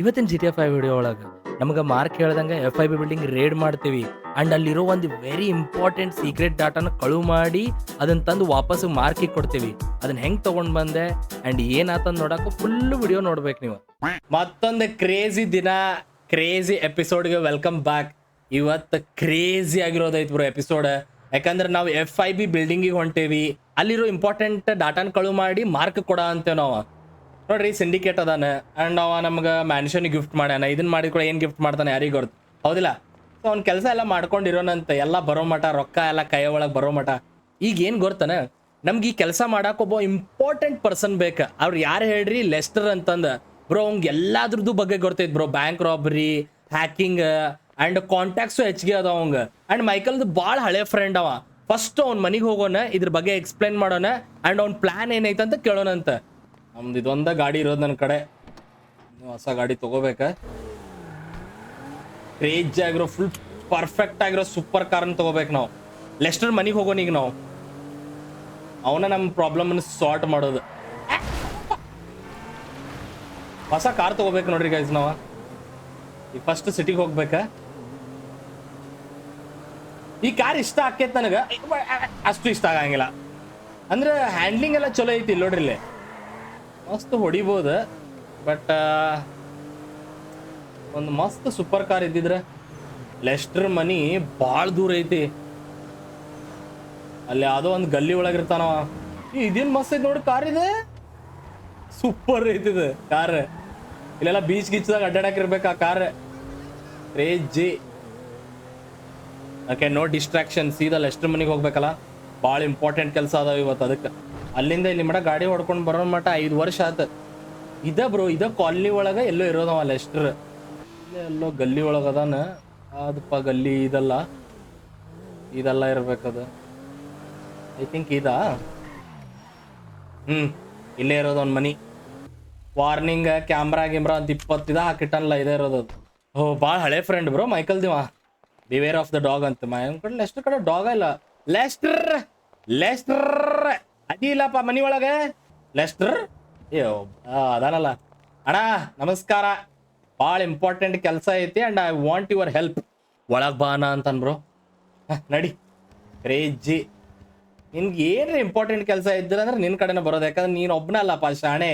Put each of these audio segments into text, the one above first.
ಇವತ್ತಿನ G T F I video ಒಳಗೆ ನಮಗೆ ಮಾರ್ಕ್ ಹೇಳ್ದಂಗೆ F I B building raid ಮಾಡ್ತೀವಿ. ಅಂಡ್ ಅಲ್ಲಿರೋ ಒಂದು ವೆರಿ ಇಂಪಾರ್ಟೆಂಟ್ ಸೀಕ್ರೆಟ್ ಡಾಟಾನ ಕಳು ಮಾಡಿ ಅದನ್ನ ತಂದು ವಾಪಸ್ ಮಾರ್ಕಿಗೆ ಕೊಡ್ತೀವಿ. ಅದನ್ನ ಹೆಂಗ್ ತಗೊಂಡ್ ಬಂದೆ ಅಂಡ್ ಏನಾತಂದ್ ನೋಡಕ್ಕೆ ಫುಲ್ ವಿಡಿಯೋ ನೋಡ್ಬೇಕು ನೀವು. ಮತ್ತೊಂದು ಕ್ರೇಜಿ ದಿನ ಕ್ರೇಜಿ ಎಪಿಸೋಡ್ಗೆ ವೆಲ್ಕಮ್ ಬ್ಯಾಕ್ ಇವತ್ತು ಕ್ರೇಜಿ ಆಗಿರೋದೈತ್ ಬ್ರೋ ಎಪಿಸೋಡ್ ಯಾಕಂದ್ರೆ ನಾವು ಎಫ್ ಐ ಬಿ ಬಿಲ್ಡಿಂಗಿಗೆ ಹೊಂಟೇವಿ. ಅಲ್ಲಿರೋ ಇಂಪಾರ್ಟೆಂಟ್ ಡಾಟಾನ ಕಳು ಮಾಡಿ ಮಾರ್ಕ್ ಕೊಡ ಅಂತೇವ್ ನಾವು. ನೋಡ್ರಿ ಸಿಂಡಿಕೇಟ್ ಅದಾನೆ. ಅಂಡ್ ಅವ ನಮ್ಗೆ ಮ್ಯಾನ್ಷನ್ ಗಿಫ್ಟ್ ಮಾಡ್ಯಾನ. ಇದನ್ನ ಮಾಡಿದ ಕೂಡ ಏನು ಗಿಫ್ಟ್ ಮಾಡ್ತಾನೆ ಯಾರಿಗೆ ಗೊತ್ತು ಹೌದಿಲ್ಲ? ಸೊ ಅವ್ನ ಕೆಲಸ ಎಲ್ಲ ಮಾಡ್ಕೊಂಡಿರೋನಂತೆ. ಎಲ್ಲ ಬರೋ ಮಠ, ರೊಕ್ಕ ಎಲ್ಲ ಕೈ ಒಳಗೆ ಬರೋ ಮಠ. ಈಗ ಏನು ಗೊತ್ತಾನೆ? ನಮ್ಗೆ ಈ ಕೆಲಸ ಒಬ್ಬ ಇಂಪಾರ್ಟೆಂಟ್ ಪರ್ಸನ್ ಬೇಕು. ಅವ್ರು ಯಾರು ಹೇಳ್ರಿ? ಲೆಸ್ಟರ್ ಅಂತಂದ. ಬ್ರೋ ಅವ್ಗೆ ಎಲ್ಲಾದ್ರದ್ದು ಬಗ್ಗೆ ಗೊತ್ತೈತಿ bro. Bank robbery hacking and contacts ಹೆಚ್ಚಿಗೆ ಅದ ಅವಂಗೆ ಆ್ಯಂಡ್ ಮೈಕಲ್ದು ಭಾಳ ಹಳೆ ಫ್ರೆಂಡ್ ಅವ. ಫಸ್ಟ್ ಅವ್ನ ಮನೆಗೆ ಹೋಗೋಣ ಇದ್ರ ಬಗ್ಗೆ ಎಕ್ಸ್ಪ್ಲೈನ್ ಮಾಡೋಣ ಅಂಡ್ ಅವ್ನ ಪ್ಲಾನ್ ಏನೈತೆ ಅಂತ ಕೇಳೋಣಂತ ನಮ್ದು ಇದೊಂದ ಗಾಡಿ ಇರೋದು ನನ್ನ ಕಡೆ. ಹೊಸ ಗಾಡಿ ತಗೋಬೇಕ. ಕ್ರೇಜ್ ಆಗಿರೋ ಫುಲ್ ಪರ್ಫೆಕ್ಟ್ ಆಗಿರೋ ಸೂಪರ್ ಕಾರ್ನ ತಗೋಬೇಕು ನಾವು. ಲೆಸ್ಟರ್ ಮನೆಗೆ ಹೋಗೋಣ ಈಗ ನಾವು. ಅವನ ನಮ್ಮ ಪ್ರಾಬ್ಲಮ್ ಸಾರ್ಟ್ ಮಾಡೋದು. ಹೊಸ ಕಾರ್ ತಗೋಬೇಕು ನೋಡ್ರಿ ಗೈಸ್ ನಾವು. ಈ ಫಸ್ಟ್ ಸಿಟಿಗೆ ಹೋಗ್ಬೇಕಾ? ಈ ಕಾರ್ ಇಷ್ಟ ಆಕೇತ್ ನನಗೆ. ಅಷ್ಟು ಇಷ್ಟ ಆಗಂಗಿಲ್ಲ. ಅಂದ್ರೆ ಹ್ಯಾಂಡ್ಲಿಂಗ್ ಎಲ್ಲ ಚಲೋ ಐತಿ ನೋಡ್ರಿ ಇಲ್ಲಿ. ಮಸ್ತ್ ಹೊಡಿಬೋದು ಬಟ್ ಒಂದು ಮಸ್ತ್ ಸೂಪರ್ ಕಾರ್ ಇದ್ದಿದ್ರೆ ಲೆಸ್ಟರ್ ಮನಿ ಭಾಳ ದೂರ ಐತಿ. ಅಲ್ಲಿ ಯಾವುದೋ ಒಂದು ಗಲ್ಲಿ ಒಳಗಿರ್ತಾನವ ಇದೇನ್ ಮಸ್ತ್ ಐತಿ ನೋಡಿ ಕಾರ್ ಇದೆ? ಸೂಪರ್ ಐತಿ ಇದು ಕಾರ್ ಇಲ್ಲೆಲ್ಲ ಬೀಚ್ ಗೀಚ್ದಾಗ ಅಡ್ಡಾಡಕ್ ಆ ಕಾರ್ ಜಿ. ಓಕೆ ನೋ ಡಿಸ್ಟ್ರಾಕ್ಷನ್ ಸೀದಾ ಲೆಸ್ಟರ್ ಮನಿಗೆ ಹೋಗ್ಬೇಕಲ್ಲ? ಭಾಳ ಇಂಪಾರ್ಟೆಂಟ್ ಕೆಲಸ ಅದಾವ ಇವತ್ತು ಅದಕ್ಕೆ. ಅಲ್ಲಿಂದ ಇಲ್ಲಿ ಮಟ ಗಾಡಿ ಹೊಡ್ಕೊಂಡು ಬರೋ ಮಟ ಐದು ವರ್ಷ ಆತ. ಇದ ಬ್ರೋ, ಇದ ಕಾಲನಿ ಒಳಗ ಎಲ್ಲೋ ಇರೋದವ ಲೆಸ್ಟರ್ ಇಲ್ಲೇ ಎಲ್ಲೋ ಗಲ್ಲಿ ಒಳಗ ಅದಾನ. ಅದಪ್ಪ ಗಲ್ಲಿ ಇದಲ್ಲ. ಇದೆಲ್ಲ ಇರ್ಬೇಕದ ಐ ಥಿಂಕ್ ಇದಾ? ಹ್ಮ್, ಇಲ್ಲೇ ಇರೋದು ಒಂದು ಮನಿ. ವಾರ್ನಿಂಗ್ ಕ್ಯಾಮ್ರಾ ಗಿಮ್ರಾ ಅಂತ ಇಪ್ಪತ್ತಿದ ಹಾಕಿಟ್ಟಲ್ಲ ಇದೇ ಇರೋದು ಅದು. ಓ ಭಾಳ ಹಳೆ ಫ್ರೆಂಡ್ ಬ್ರೋ ಮೈಕಲ್ ದಿವ. ಬಿವೇರ್ ಆಫ್ ದ ಡಾಗ್ ಅಂತ. ಮೈ ಕಡೆ ಲೆಸ್ಟರ್ ಕಡೆ ಡಾಗ್ ಇಲ್ಲ. ಲೆಸ್ಟರ್ ಲೆಸ್ಟರ್ ಅದಿ ಇಲ್ಲಪ್ಪ ಮನಿ ಒಳಗೆ. ಲೆಸ್ಟರ್? ಅಯ್ಯೋ ಅದಾನಲ್ಲ. ಅಣ್ಣ, ನಮಸ್ಕಾರ. ಭಾಳ ಇಂಪಾರ್ಟೆಂಟ್ ಕೆಲಸ ಐತಿ and I want your help ಒಳಗೆ ಬಾ ಅಣ್ಣ ಅಂತನ್ ಬ್ರೋ ನಡಿ. ಕ್ರೇಜಿ ನಿನ್ಗೆ ಏನ್ರಿ ಇಂಪಾರ್ಟೆಂಟ್ ಕೆಲಸ ಇದ್ದಿಲ್ಲ ಅಂದ್ರೆ ನಿನ್ ಕಡೆನ ಬರೋದು. ಯಾಕಂದ್ರೆ ನೀನ್ ಒಬ್ನ ಅಲ್ಲಪ್ಪ ಶಾಣೆ.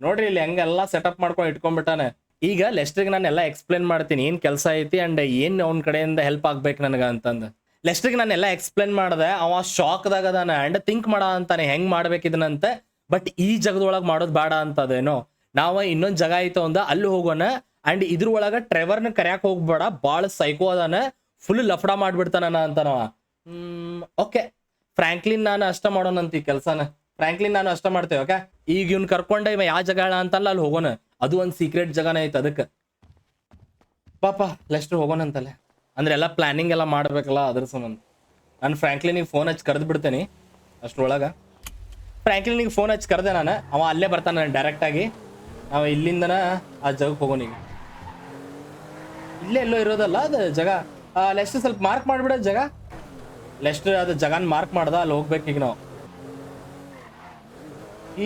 ನೋಡ್ರಿ, ಇಲ್ಲಿ ಹೆಂಗೆಲ್ಲ ಸೆಟಪ್ ಮಾಡ್ಕೊಂಡು ಇಟ್ಕೊಂಡ್ಬಿಟ್ಟಾನೆ. ಈಗ ಲೆಸ್ಟ್ರಿಗೆ ನಾನು ಎಲ್ಲ ಎಕ್ಸ್ಪ್ಲೇನ್ ಮಾಡ್ತೀನಿ. ಏನು ಕೆಲಸ ಐತಿ ಅಂಡ್ ಏನ್ ಅವ್ನ ಕಡೆಯಿಂದ ಹೆಲ್ಪ್ ಆಗ್ಬೇಕು ನನಗ ಅಂತಂದು. ಲೆಸ್ಟ್ರಿಗೆ ನಾನು ಎಲ್ಲ ಎಕ್ಸ್ಪ್ಲೇನ್ ಮಾಡಿದೆ, ಅವ ಶಾಕ್ದಾಗ ಅದಾನ ಅಂಡ್ ಥಿಂಕ್ ಮಾಡ ಅಂತಾನೆ, ಹೆಂಗ್ ಮಾಡ್ಬೇಕಿದನಂತೆ. ಬಟ್ ಈ ಜಗದೊಳಗೆ ಮಾಡೋದು ಬೇಡ ಅಂತದೇನೋ ನಾವು ಇನ್ನೊಂದು ಜಾಗ ಐತೆ ಒಂದ, ಅಲ್ಲಿ ಹೋಗೋಣ. ಅಂಡ್ ಇದ್ರ ಟ್ರೆವರ್ನ ಕರ್ಯಾಕ್ ಹೋಗ್ಬೇಡ ಭಾಳ ಸೈಕೋ ಅದಾನ. ಫುಲ್ ಲಫಡ ಮಾಡ್ಬಿಡ್ತಾನ ಅಂತನವ. ಓಕೆ ಫ್ರಾಂಕ್ಲಿನ್ ನಾನು ಅಷ್ಟ ಮಾಡೋಣಂತ ಈ ಕೆಲಸನ. ಫ್ರಾಂಕ್ಲಿನ್ ನಾನು ಅಷ್ಟ ಮಾಡ್ತೇವೆ ಓಕೆ ಈಗ ಇವ್ನ ಕರ್ಕೊಂಡೆ, ಇವ ಯಾವ ಜಾಗ ಅಂತಲ್ಲ, ಅಲ್ಲಿ ಹೋಗೋಣ. ಅದು ಒಂದು ಸೀಕ್ರೆಟ್ ಜಗನ ಐತೆ, ಅದಕ್ಕೆ. ಪಾಪ, ಲೆಸ್ಟರ್ ಹೋಗೋಣ ಅಂತಲ್ಲ ಅಂದ್ರೆ ಎಲ್ಲ ಪ್ಲಾನಿಂಗ್ ಎಲ್ಲ ಮಾಡ್ಬೇಕಲ್ಲ ಅದ್ರ ಸಂಬಂಧ. ನಾನು ಫ್ರಾಂಕ್ಲಿನಿಗೆ ಫೋನ್ ಹಚ್ಚಿ ಕರೆದು ಬಿಡ್ತೇನೆ ಅಷ್ಟರೊಳಗೆ. ಫ್ರಾಂಕ್ಲಿನಿಗೆ ಫೋನ್ ಹಚ್ಚಿ ಕರೆದೆ ನಾನು. ಅವ ಅಲ್ಲೇ ಬರ್ತಾನೆ ನಾನು ಆಗಿ. ನಾವು ಇಲ್ಲಿಂದನ ಆ ಜಾಗಕ್ಕೆ ಹೋಗೋಣ ಈಗ. ಇಲ್ಲೇ ಎಲ್ಲೋ ಇರೋದಲ್ಲ ಅದು ಜಾಗ. ಲೆಸ್ಟ್ ಸ್ವಲ್ಪ ಮಾರ್ಕ್ ಮಾಡ್ಬಿಡೋ ಜಾಗ. ಲೆಸ್ಟ್ ಅದು ಜಗನ್ ಮಾರ್ಕ್ ಮಾಡ್ದ, ಅಲ್ಲಿ ಹೋಗ್ಬೇಕು ಈಗ ನಾವು.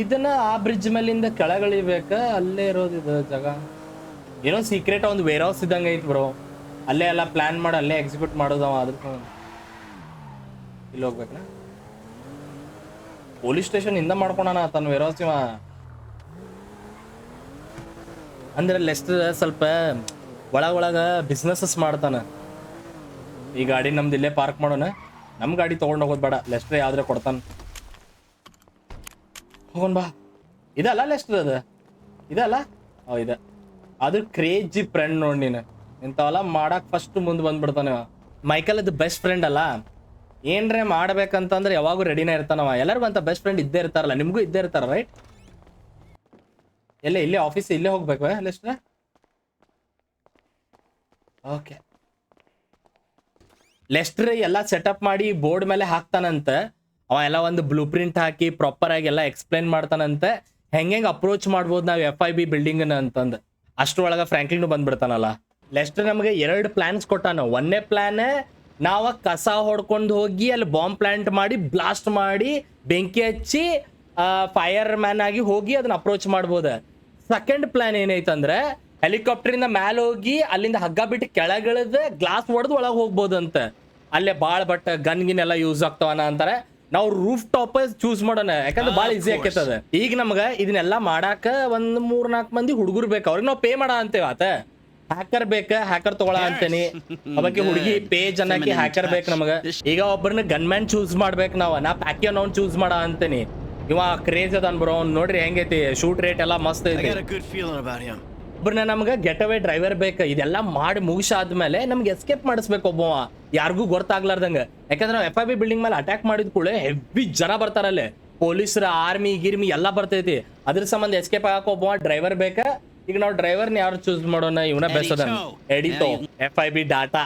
ಇದನ್ನ ಆ ಬ್ರಿಡ್ಜ್ ಮೇಲಿಂದ ಕೆಳಗಳಿಬೇಕ ಅಲ್ಲೇ ಇರೋದು ಇದು ಜಾಗ. ಏನೋ ಸೀಕ್ರೆಟ್ ಒಂದು ವೇರ್ ಹೌಸ್ ಇದ್ದಂಗೆ ಐತಿ ಬ್ರೋ ಅಲ್ಲೇ ಎಲ್ಲ ಪ್ಲಾನ್ ಮಾಡಿ, ಅಲ್ಲೇ ಎಕ್ಸಿಕ್ಯೂಟ್ ಮಾಡೋದು ಅವ ಅದಕ್ಕೆ. ಇಲ್ಲಿ ಹೋಗ್ಬೇಕಾ ಪೊಲೀಸ್ ಸ್ಟೇಷನ್ ಇಂದ ಮಾಡ್ಕೊಳಣ ತನ್ನ ವೇರ್ ಹೌಸ್ ಅಂದ್ರೆ ಲೆಸ್ಟ್ ಸ್ವಲ್ಪ ಒಳಗ ಒಳಗ ಬಿಸ್ನೆಸಸ್ ಮಾಡ್ತಾನ. ಈ ಗಾಡಿ ನಮ್ದು ಇಲ್ಲೇ ಪಾರ್ಕ್ ಮಾಡೋಣ. ನಮ್ಮ ಗಾಡಿ ತೊಗೊಂಡು ಹೋಗೋದು ಬೇಡ ಲೆಸ್ಟ್ರ್ ಯಾವ್ದ್ರೆ ಕೊಡ್ತಾನ. ಹೋಗೋಣ ಬಾ. ಇದಲ್ಲ ಲೆಸ್ಟ್ರ್ ಅದ? ಇದಲ್ಲ? ಓ, ಇದೆ. ಅದು ಕ್ರೇಜಿ ಫ್ರೆಂಡ್ ನೋಡಿ ನೀನು. ಇಂಥವೆಲ್ಲ ಮಾಡಕ್ ಫಸ್ಟ್ ಮುಂದೆ ಬಂದ್ಬಿಡ್ತಾನೆ. ಮೈಕಲ್ ಅದು ಬೆಸ್ಟ್ ಫ್ರೆಂಡ್ ಅಲ್ಲ. ಏನ್ರೆ ಮಾಡ್ಬೇಕಂತಂದ್ರೆ ಯಾವಾಗೂ ರೆಡಿನೇ ಇರ್ತಾನವ. ಎಲ್ಲರಿಗೂ ಅಂತ ಬೆಸ್ಟ್ ಫ್ರೆಂಡ್ ಇದ್ದೇ ಇರ್ತಾರಲ್ಲ, ನಿಮಗೂ ಇದ್ದೇ ಇರ್ತಾರ ರೈಟ್ ಎಲ್ಲ, ಇಲ್ಲೇ ಆಫೀಸ್ ಇಲ್ಲೇ ಹೋಗ್ಬೇಕು ಲೆಸ್ಟ್ರ ಓಕೆ ಲೆಸ್ಟ್ರಿ ಎಲ್ಲ ಸೆಟಪ್ ಮಾಡಿ ಬೋರ್ಡ್ ಮೇಲೆ ಹಾಕ್ತಾನಂತ. ಅವ ಎಲ್ಲ ಒಂದು ಬ್ಲೂ ಪ್ರಿಂಟ್ ಹಾಕಿ ಪ್ರಾಪರ್ ಆಗಿ ಎಲ್ಲ ಎಕ್ಸ್ಪ್ಲೈನ್ ಮಾಡ್ತಾನಂತೆ. ಹೆಂಗ್ ಅಪ್ರೋಚ್ ಮಾಡ್ಬೋದು ನಾವು ಎಫ್ ಐ ಬಿ ಬಿಲ್ಡಿಂಗ್ ಅಂತಂದು. ಅಷ್ಟರೊಳಗೆ ಫ್ರಾಂಕ್ಲಿನ್ ಬಂದ್ಬಿಡ್ತಾನಲ್ಲ. ಲೆಸ್ಟರ್ ನಮಗೆ ಎರಡು ಪ್ಲಾನ್ಸ್ ಕೊಟ್ಟಾನ. ಒಂದನೇ ಪ್ಲಾನ್ ನಾವ ಕಸ ಹೊಡ್ಕೊಂಡು ಹೋಗಿ ಅಲ್ಲಿ ಬಾಂಬ್ ಪ್ಲಾಂಟ್ ಮಾಡಿ ಬ್ಲಾಸ್ಟ್ ಮಾಡಿ, ಬೆಂಕಿ ಹಚ್ಚಿ ಫೈರ್ ಮ್ಯಾನ್ ಆಗಿ ಹೋಗಿ ಅದನ್ನ ಅಪ್ರೋಚ್ ಮಾಡ್ಬೋದ. ಸೆಕೆಂಡ್ ಪ್ಲಾನ್ ಏನೈತಂದ್ರೆ ಹೆಲಿಕಾಪ್ಟರಿಂದ ಮ್ಯಾಲ ಹೋಗಿ ಅಲ್ಲಿಂದ ಹಗ್ಗ ಬಿಟ್ಟು ಕೆಳಗಿಳಿದ ಗ್ಲಾಸ್ ಹೊಡೆದು ಒಳಗೆ ಹೋಗ್ಬೋದಂತ. ಅಲ್ಲೇ ಭಾಳ ಬಟ್ ಗನ್ ಗಿನ್ ಎಲ್ಲ ಯೂಸ್ ಆಗ್ತಾವನ ಅಂತಾರೆ. ನಾವು ರೂಫ್ ಟಾಪ್ ಚೂಸ್ ಮಾಡೋಣ. ಯಾಕಂದ್ರೆ ಭಾಳ ಈಸಿ ಆಕೈತದ. ಈಗ ನಮ್ಗ ಇದನ್ನೆಲ್ಲ ಮಾಡಾಕ ಒಂದ್ ಮೂರ್ ನಾಲ್ಕು ಮಂದಿ ಹುಡುಗರು ಬೇಕು. ಅವ್ರಿಗೆ ನಾವು ಪೇ ಮಾಡ ಅಂತೇವ ಆತ. ಹ್ಯಾಕರ್ ಬೇಕ? ಹ್ಯಾಕರ್ ತಗೊಳ ಅಂತೇನಿ. ಅವಕ್ಕೆ ಹುಡುಗಿ ಪೇಜ್ ಅನ್ನಕ್ಕೆ ಹ್ಯಾಕರ್ ಬೇಕು ನಮಗ. ಈಗ ಒಬ್ಬರನ್ನ ಗನ್ಮ್ಯಾನ್ ಚೂಸ್ ಮಾಡ್ಬೇಕು ನಾವ. ನಾ ಪ್ಯಾಕಿಯನ್ ಅವ್ನ್ ಚೂಸ್ ಮಾಡ ಅಂತೇನಿ. ಇವ ಕ್ರೇಜ್ ಅದಾನ್ ಬ್ರೋ ಅವ್ನ್ ನೋಡ್ರಿ ಹೆಂಗೈತಿ? ಶೂಟ್ ರೇಟ್ ಎಲ್ಲಾ ಮಸ್ತ್ ಐತಿ. ಒಬ್ಬರನ್ನ ನಮ್ಗೆ ಗೆಟ್ ಅವೇ ಡ್ರೈವರ್ ಬೇಕು. ಇದೆಲ್ಲ ಮಾಡಿ ಮುಗಿಸಾದ್ಮೇಲೆ ನಮ್ಗೆ ಎಸ್ಕೇಪ್ ಮಾಡಿಸ್ಬೇಕು ಒಬ್ಬವ ಯಾರಿಗೂ ಗೊತ್ತಾಗ್ಲಾರ್ದಂಗ. ಯಾಕಂದ್ರೆ ನಾವು ಎಫ್ ಐ ಬಿ ಬಿಲ್ಡಿಂಗ್ ಮೇಲೆ ಅಟ್ಯಾಕ್ ಮಾಡಿದ ಕೂಡ ಹೆವಿ ಜನ ಬರ್ತಾರಲ್ಲೇ. ಪೊಲೀಸರ ಆರ್ಮಿ ಗಿರ್ಮಿ ಎಲ್ಲ ಬರ್ತೈತಿ. ಅದ್ರ ಸಂಬಂಧ ಎಸ್ಕೇಪ್ ಆಗಕ್ಕೆ ಒಬ್ಬವ ಡ್ರೈವರ್ ಬೇಕಾ. ಈಗ ನಾವು ಡ್ರೈವರ್ನ ಯಾರು ಚೂಸ್ ಮಾಡೋಣ? ಇವನ ಬೆಸದ. ಎಡಿಟೋ ಎಫ್ ಐ ಬಿ ಡಾಟಾ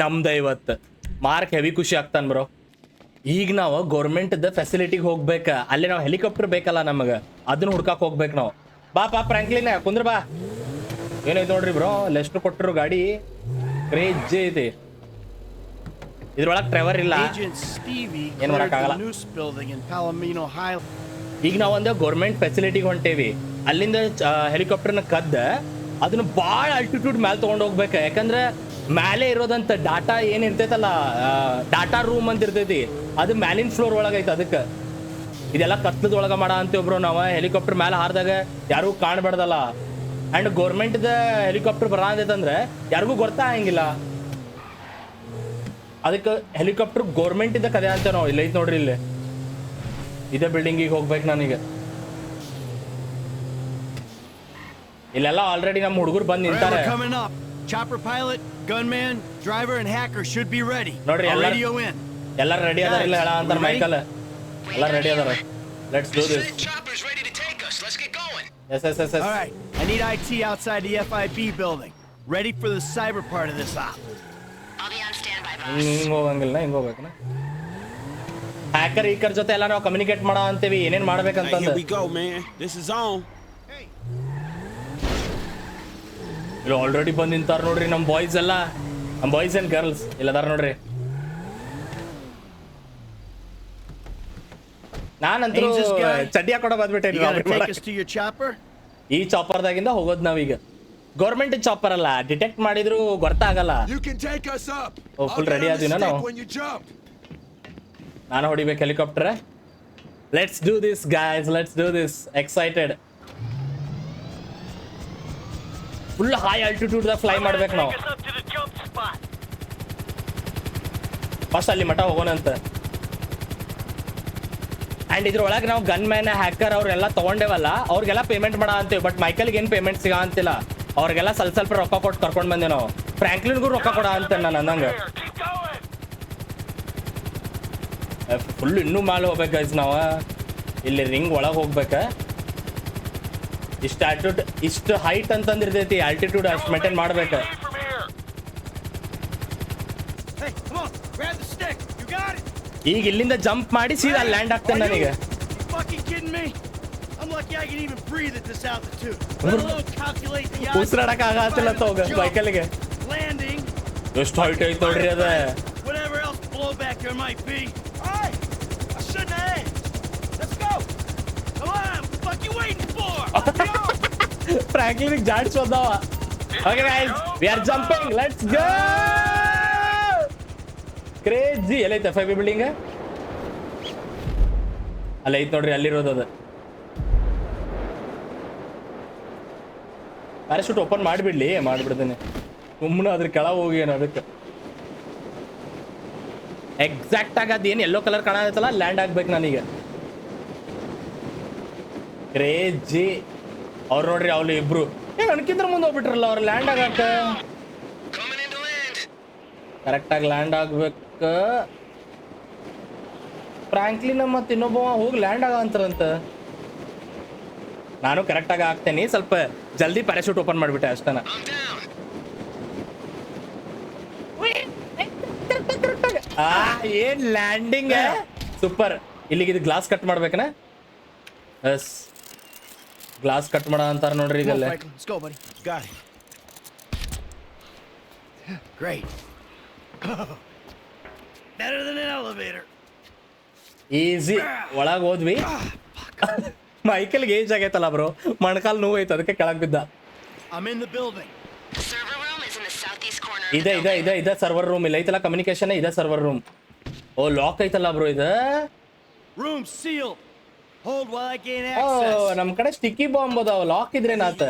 ನಮ್ದ ಇವತ್ತು. ಮಾರ್ಕ್ ಹೆವಿ ಖುಷಿ ಆಗ್ತಾನ ಬ್ರೋ ಈಗ ನಾವು ಗೌರ್ಮೆಂಟ್ದ ಫೆಸಿಲಿಟಿಗೆ ಹೋಗ್ಬೇಕ. ಅಲ್ಲಿ ನಾವು ಹೆಲಿಕಾಪ್ಟರ್ ಬೇಕಲ್ಲ ನಮಗ. ಅದನ್ನ ಹುಡ್ಕಾಕ್ ಹೋಗ್ಬೇಕು ನಾವು. ಬಾ ಪಾ ಫ್ರಾಂಕ್ಲಿನ್ ಕುಂದ್ರ ಬಾ. ಏನೈತೆ ನೋಡ್ರಿ ಬ್ರೋ ಲೆಸ್ಟ್ ಕೊಟ್ಟರು ಗಾಡಿ ಕ್ರೇಜ್ ಐತಿ. ಇದ್ರೊಳಗೆ ಟ್ರೈವರ್ ಇಲ್ಲ. ಏನ್ ಮಾಡಕ್ ಆಗಲ್ಲ ಈಗ ನಾವು ಒಂದು ಗೌರ್ಮೆಂಟ್ ಫೆಸಿಲಿಟಿಗೆ ಹೊಂಟೇವಿ. ಅಲ್ಲಿಂದ ಹೆಲಿಕಾಪ್ಟರ್ನ ಕದ್ದ ಅದನ್ನ ಭಾಳ ಅಲ್ಟಿಟ್ಯೂಡ್ ಮ್ಯಾಲೆ ತಗೊಂಡು ಹೋಗ್ಬೇಕು. ಯಾಕಂದ್ರೆ ಮ್ಯಾಲೆ ಇರೋದಂತ ಡಾಟಾ ಏನ್ ಇರ್ತೈತಲ್ಲ ಡಾಟಾ ರೂಮ್ ಅಂತ ಇರ್ತೈತಿ, ಅದು ಮ್ಯಾಲಿನ ಫ್ಲೋರ್ ಒಳಗೈತೆ ಅದಕ್ಕೆ. ಇದೆಲ್ಲ ಕತ್ಲದ ಒಳಗ ಮಾಡ ಅಂತೇವ್ರು ನಾವು. ಹೆಲಿಕಾಪ್ಟರ್ ಮೇಲೆ ಹಾರ್ದಾಗ ಯಾರಿಗೂ ಕಾಣಬಾರ್ದಲ್ಲ. ಅಂಡ್ ಗೌರ್ಮೆಂಟ್ದ ಹೆಲಿಕಾಪ್ಟರ್ ಬರ ಅಂದ್ರೆ ಯಾರಿಗೂ ಗೊತ್ತಾಗಂಗಿಲ್ಲ ಅದಕ್ಕೆ ಹೆಲಿಕಾಪ್ಟರ್ ಗೌರ್ಮೆಂಟ್ ಇದ್ದ ಕದೆ ಅಂತ ನಾವು ಇಲ್ಲ ಐತ್ ನೋಡ್ರಿ ಇಲ್ಲಿ. ಇದೇ ಬಿಲ್ಡಿಂಗಿಗೆ ಹೋಗ್ಬೇಕು ನನಗೆ. ಇಲ್ಲೆಲ್ಲ ಆಲ್ರೆಡಿ ನಮ್ಮ ಹುಡುಗರು ಬಂದು All right, ನಿಂತಾರೆ we're coming up. Chopper pilot, gunman, driver, and hacker should be ready. ನೋಡ್ರಿ, I'll ಎಲ್ಲ- radio in. ಎಲ್ಲರೂ ರೆಡಿ ಅದಾರ ಇಲ್ಲ ಹೇಳ ಅಂತಾರೆ Ready? ಮೈಕಲ್ ಎಲ್ಲ ರೆಡಿ ಅದಾರ let's do this Chopper's ready to take us. Let's get going. Yes yes yes yes All right, I need IT outside the FIB building. Ready for the cyber part of this op. I'll be on standby, boss. ಹಿಂಗ್ ಹಿಂಗ್ ಹೋಗಂಗಿಲ್ಲ ಹಿಂಗ್ ಹೋಗ್ಬೇಕನ hacker ಈಕರ್ ಜೊತೆ ಎಲ್ಲ ನಾವು communicate ಮಾಡೋ ಅಂತೀವಿ ಏನೇನ್ Hey, here ಮಾಡ್ಬೇಕಂತಂದು we go, man. This is on. ಇಲ್ಲಿ ಆಲ್ರೆಡಿ ಬಂದ್ ನಿಂತಾರ ನೋಡ್ರಿ ನಮ್ ಬಾಯ್ಸ್ ಎಲ್ಲ. ನಮ್ ಬಾಯ್ಸ್ ಅಂಡ್ ಗರ್ಲ್ಸ್ ಇಲ್ಲದಾರ ನೋಡ್ರಿ. ನಾನಂತೂ? ಚಡ್ಡಿ ಹಾಕೊಡ ಬಂದ್ಬಿಟ್ಟೆ ಈ ಚಾಪರ್ದಾಗಿಂದ ಹೋಗೋದ್ ನಾವೀಗ. ಗೌರ್ಮೆಂಟ್ ಚಾಪರ್ ಅಲ್ಲ ಡಿಟೆಕ್ಟ್ ಮಾಡಿದ್ರು ಗೊತ್ತಾಗಲ್ಲ ರೆಡಿ take ನಾವು. ನಾನು ಹೊಡಿಬೇಕು helicopter let's do this guys let's do this excited full high altitude fly ಮಾಡ್ಬೇಕು ನಾವು. ಫಸ್ಟ್ ಅಲ್ಲಿ ಮಠ ಹೋಗೋಣಂತ ಆ್ಯಂಡ್ ಇದ್ರೊಳಗೆ ನಾವು ಗನ್ ಮ್ಯಾನ್ ಹ್ಯಾಕರ್ ಅವ್ರೆಲ್ಲ ತಗೊಂಡೇವಲ್ಲ, ಅವ್ರಿಗೆಲ್ಲ ಪೇಮೆಂಟ್ ಮಾಡ ಅಂತೀವಿ. ಬಟ್ ಮೈಕಲ್ಗೆ ಏನು ಪೇಮೆಂಟ್ ಸಿಗ ಅಂತಿಲ್ಲ. ಅವ್ರಿಗೆಲ್ಲ ಸ್ವಲ್ಪ ಸ್ವಲ್ಪ ರೊಕ್ಕ ಕೊಟ್ಟು ಕರ್ಕೊಂಡು ಬಂದೆ ನಾವು. ಫ್ರ್ಯಾಂಕ್ಲಿನ್ಗೂ ರೊಕ್ಕ ಕೊಡ ಅಂತ ನಾನು ಅನ್ನಂಗೆ ಫುಲ್ ಇನ್ನೂ ಮಾಲ್ ಹೋಗ್ಬೇಕು ಗೈಸ್ ನಾವು. ಇಲ್ಲಿ ರಿಂಗ್ ಒಳಗೆ ಹೋಗ್ಬೇಕ. ಇಷ್ಟು ಆಲ್ಟಿಟ್ಯೂಡ್ ಇಷ್ಟು ಹೈಟ್ ಅಂತಂದಿರ್ತೈತಿ ಆಲ್ಟಿಟ್ಯೂಡ್ ಅಷ್ಟು ಮೇಂಟೈನ್ ಮಾಡ್ಬೇಕು Hey, come on, grab the stick. You got it. ಈಗ ಇಲ್ಲಿಂದ ಜಂಪ್ ಮಾಡಿ ಸೀದಾ ಲ್ಯಾಂಡ್ ಆಗ್ತೇನೆ Are you ನನಗೆ fucking kidding me? I'm lucky I can even breathe at this altitude. Let alone calculate the odds. ಉಸಿರಾಡಕ್ ಆಗತ್ತಿಲ್ಲ if I ತೋಗ jump, ಬೈಕಲ್ಗೆ Landing. ಎಷ್ಟು height ಐತೆ ನೋಡ್ರಿ ಅದ Whatever else blowback there might be. All right. I shouldn't have. Let's go. Come on. What the fuck you waiting for? Let's go. Franklin ಜಾಡ್ಸ್ ಬಂದಾವ. Okay guys we are jumping let's go crazy ಎಲ್ಲೈತೆ F I B building ಅಲ್ಲ, ಐತ್ ನೋಡ್ರಿ, ಅಲ್ಲಿರೋದು ಅದು. Parachute open ಮಾಡಿಬಿಡ್ಲಿ, ಮಾಡಿಬಿಡ್ತೀನಿ. ಸುಮ್ಮನೆ ಅದ್ರ ಕೆಳ ಹೋಗಿ ಏನು ಅದಕ್ಕೆ. ಎಕ್ಸಾಕ್ಟ್ ಆಗಿ ಅದೇನು ಎಲ್ಲೋ ಕಲರ್ ಕಾಣತ್ತಲ್ಲ ಲ್ಯಾಂಡ್ ಆಗ್ಬೇಕು ನನಗೆ. ಕ್ರೇಜಿ ಅವ್ರು ನೋಡ್ರಿ ಅವ್ಲು ಇಬ್ರು. ಏ ಅನ್ಕಿದ್ರ ಮುಂದೆ ಹೋಗ್ಬಿಟ್ರಲ್ಲ ಅವ್ರು ಲ್ಯಾಂಡ್ ಆಗಾಕ ಕರೆಕ್ಟ್ ಆಗಿ ಕರೆಕ್ಟಾಗಿ ಲ್ಯಾಂಡ್ ಆಗ್ಬೇಕು. ಫ್ರಾಂಕ್ಲಿನ ಮತ್ತೆ ಇನ್ನೊಬ್ಬ ಹೋಗಿ ಲ್ಯಾಂಡ್ ಆಗ ಅಂತಾರಂತ ನಾನು ಕರೆಕ್ಟಾಗಿ ಆಗ್ತೇನೆ ಸ್ವಲ್ಪ ಜಲ್ದಿ ಪ್ಯಾರಾಶೂಟ್ ಓಪನ್ ಮಾಡ್ಬಿಟ್ಟೆ ಅಷ್ಟನ. ಏನ್ ಲ್ಯಾಂಡಿಂಗ್ ಸೂಪರ್ ಇಲ್ಲಿಗೆ ಇದು ಗ್ಲಾಸ್ ಕಟ್ ಮಾಡ್ಬೇಕನ? ಎಸ್ ಗ್ಲಾಸ್ ಕಟ್ ಮಾಡ ಅಂತಾರ ನೋಡ್ರಿ Come on, ಈಗಲ್ಲೇ Franklin. Let's go, buddy. Got it. Great. Better than an elevator. Easy ಒಳಗೆ ಹೋದ್ವಿ ಮೈಕಲ್ಗೆ ಏಜ್ ಆಗೈತಲ್ಲ ಬ್ರೋ ಮೊಣಕಾಲ್ ನೋವು ಐತೆ ಅದಕ್ಕೆ ಕೆಳಗೆ ಬಿದ್ದ I'm in the building. The server room is in the southeast corner. of ಇದೆ the ಇದೆ building. ಇದೆ ಇದೆ ಸರ್ವರ್ ರೂಮ್ ಇಲ್ಲ ಐತಲ್ಲ ಕಮ್ಯುನಿಕೇಶನ್ ಇದೆ ಸರ್ವರ್ ರೂಮ್ ಓ ಲಾಕ್ ಐತಲ್ಲ ಬ್ರೋ ಇದು Room sealed. Oh, ನಮ್ ಕಡೆ ಸ್ಟಿಕ್ಕಿ ಬಾಂಬ್ ಅದಾವ. ಲಾಕ್ ಇದ್ರೆ ನಾತ.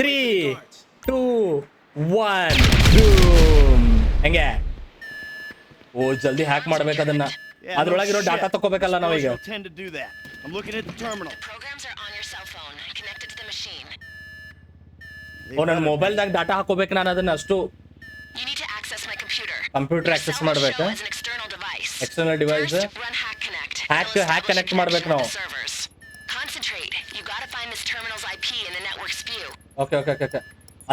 ತ್ರೀ ಟೂ ಹೆಂಗೆ? ಓ ಜಲ್ದಿ ಹ್ಯಾಕ್ ಮಾಡ್ಬೇಕು ಅದನ್ನ. ಅದ್ರೊಳಗಿರೋ ಡಾಟಾ ತಕೋಬೇಕಲ್ಲ ನಾವೀಗ. ಓ ನನ್ನ ಡಾಟಾ ಹಾಕೋಬೇಕು ನಾನು ಅದನ್ನ ಅಷ್ಟು. ಕಂಪ್ಯೂಟರ್ ಆಕ್ಸೆಸ್ ಮಾಡ್ಬೇಕು? External device an external device. External device? First, run hack connect. Hack- It'll hack establish connect a ಮಾಡ್ಬೇಕು connection ನಾವು. with the servers. Concentrate. You gotta find this terminal's IP in the network's view. Okay okay okay okay